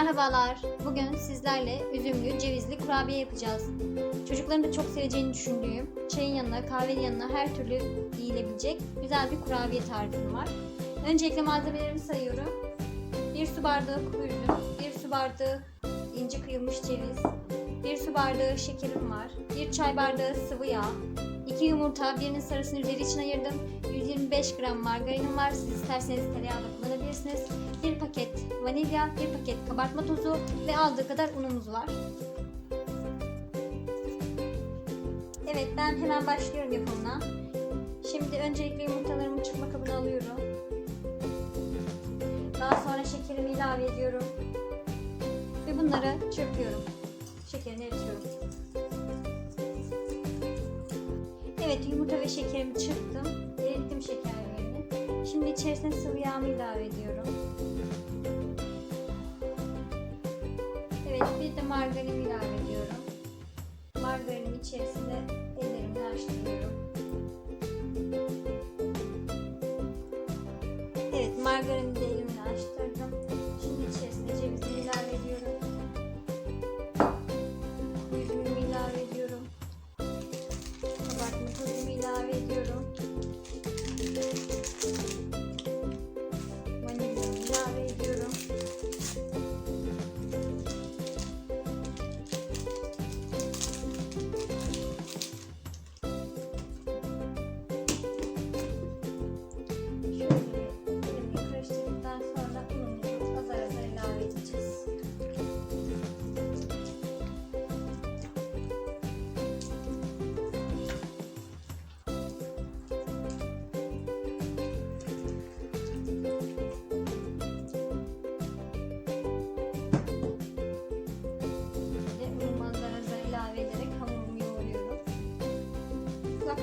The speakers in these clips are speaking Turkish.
Merhabalar. Bugün sizlerle üzümlü cevizli kurabiye yapacağız. Çocukların da çok seveceğini düşündüğüm, çayın yanına, kahvenin yanına her türlü yiyilebilecek güzel bir kurabiye tarifim var. Öncelikle malzemelerimi sayıyorum. 1 su bardağı kuru üzüm, 1 su bardağı ince kıyılmış ceviz, 1 su bardağı şekerim var, 1 çay bardağı sıvı yağ, 2 yumurta, birinin sarısını üzeri için ayırdım. 125 gram margarinim var. Siz isterseniz tereyağı da kullanabilirsiniz. 1 paket vanilya, 1 paket kabartma tozu ve aldığı kadar unumuz var. Evet ben hemen başlıyorum yapımına. Şimdi öncelikle yumurtalarımı çırpma kabına alıyorum. Daha sonra şekerimi ilave ediyorum. Ve bunları çırpıyorum. Şekerini eritiyorum. Evet yumurta ve şekerimi çırptım. Erittim şekerlerini. Şimdi içerisine sıvı yağımı ilave ediyorum. Evet bir de margarin ilave ediyorum. Margarinin içerisinde ellerimle açtırıyorum. Evet margarini de elimle açtırdım.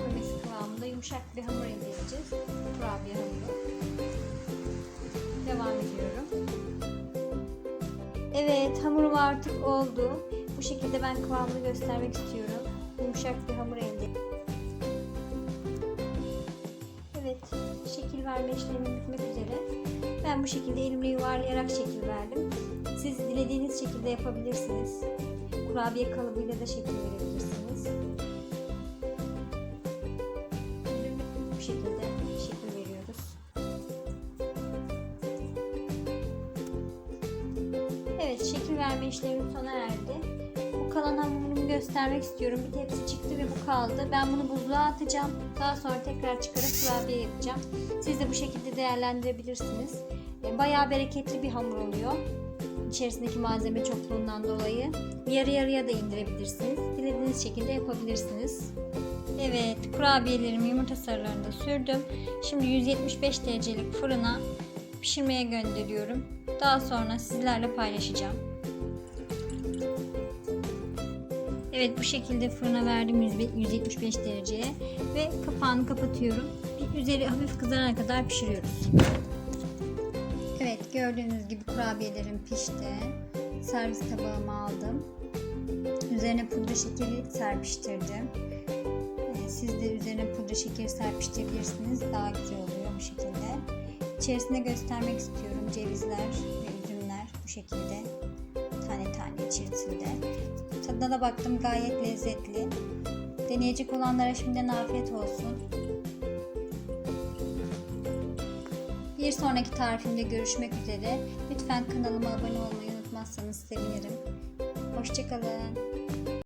Memesi kıvamında yumuşak bir hamur elde edeceğiz. Kurabiye hamuru. Devam ediyorum. Evet hamurum artık oldu. Bu şekilde ben kıvamını göstermek istiyorum. Yumuşak bir hamur elde Evet, şekil verme işlemi bitmek üzere. Ben bu şekilde elimle yuvarlayarak şekil verdim. Siz dilediğiniz şekilde yapabilirsiniz. Kurabiye kalıbıyla da şekil verebilirsiniz. Şekilde şekil veriyoruz. Evet, şekil verme işlemi sona erdi. Bu kalan hamurumu göstermek istiyorum. Bir tepsi çıktı ve bu kaldı. Ben bunu buzluğa atacağım. Daha sonra tekrar çıkarıp kurabiye yapacağım. Siz de bu şekilde değerlendirebilirsiniz. E, Bayağı bereketli bir hamur oluyor. İçerisindeki malzeme çokluğundan dolayı. Yarı yarıya da indirebilirsiniz. Dilediğiniz şekilde yapabilirsiniz. Evet, kurabiyelerimi yumurta sarılarını da sürdüm. Şimdi 175 derecelik fırına pişirmeye gönderiyorum. Daha sonra sizlerle paylaşacağım. Evet bu şekilde fırına verdim 175 dereceye ve kapağını kapatıyorum. Üzeri hafif kızarana kadar pişiriyoruz. Evet gördüğünüz gibi kurabiyelerim pişti. Servis tabağıma aldım. Üzerine pudra şekeri serpiştirdim. Siz de üzerine pudra şekeri serpiştirebilirsiniz. Daha güzel oluyor bu şekilde. İçerisine göstermek istiyorum cevizler ve üzümler bu şekilde tane tane içerisinde. Tadına da baktım gayet lezzetli. Deneyecek olanlara şimdiden afiyet olsun. Bir sonraki tarifimde görüşmek üzere. Lütfen kanalıma abone olmayı unutmazsanız sevinirim. Hoşçakalın.